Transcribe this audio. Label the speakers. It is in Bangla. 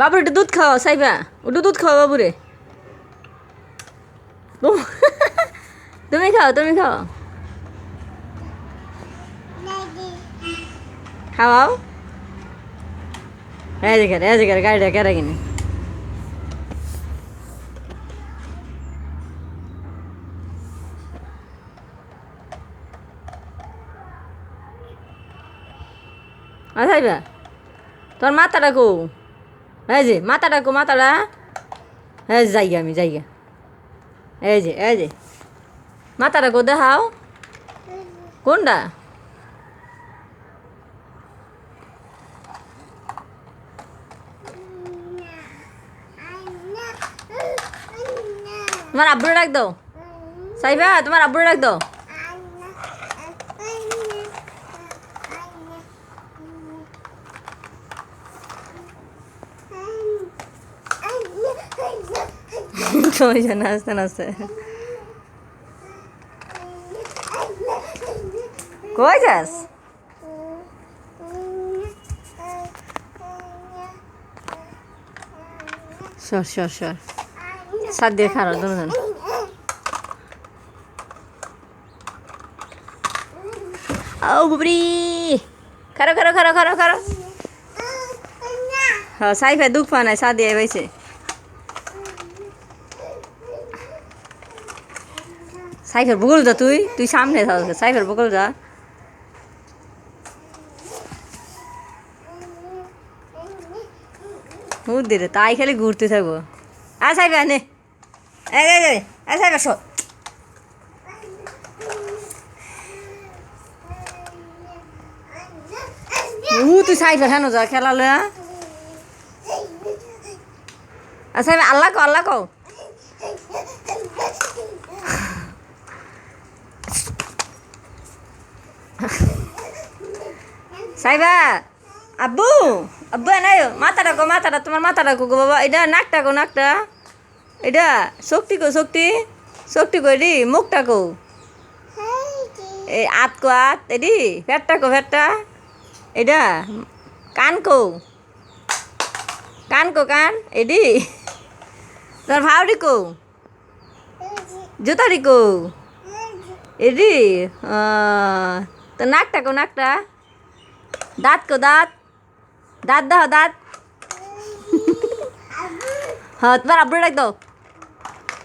Speaker 1: বাবু একটু দুধ খাও সাইবা একটু দুধ খাও বাবুরে। বাবু, তুমি খাও তুমি খাও। খাওয়াও। রাজিকার রাজিকার গাড়িটা কেরা কিনে। আসাইবা তোর মাথাটা কো। এই যে, মাথাটা কো, মাথাটা। এই যে যাই আমি যাই এই যে এই যে। মাথাটা কো, দেখাও। কোনটা? তোমার আব্বুরে ডাক দাও। সাইবা তোমার আব্বুরে ডাক দাও। তুমি জানা আসতে নাচতে কই যাস সর সর সর সাত দিয়ে খারো দুজন ও বুবরি খারো খারো খারো খারো খারো হ্যাঁ সাইফে দুঃখ পা নাই সাত সাইফের বগল যা, তুই তুই সামনে থাক সাইফের বগল যা। ঘুরতে রে, তাই খালি ঘুরতে থাকব। আর সাইফে আনে এই সাইফে শো উ, তুই সাইফে হেন যা, খেলা লয়া আর সাইফে আল্লাহ কো আল্লাহ কো সাইবা, আব্বু আব্বু নাই, মাথাটা গো, মাথাটা, তোমার মাথাটা গো বাবা, এটা নাকটা গো, নাকটা। এটা, শক্তি গো, শক্তি শক্তি গো এডি মুখটা গো। এই আত কো আত এডি ফেটটা গো, ফেটটা। এটা, কান কো কান কো কান এডি তোর ভাউডি কো জুতারি কো এডি তো নাকটা কো নাকটা। দাঁত কো দাঁত। দাঁত দাও দাঁত। হ্যাঁ তোমার আব্রু ডাক দাও।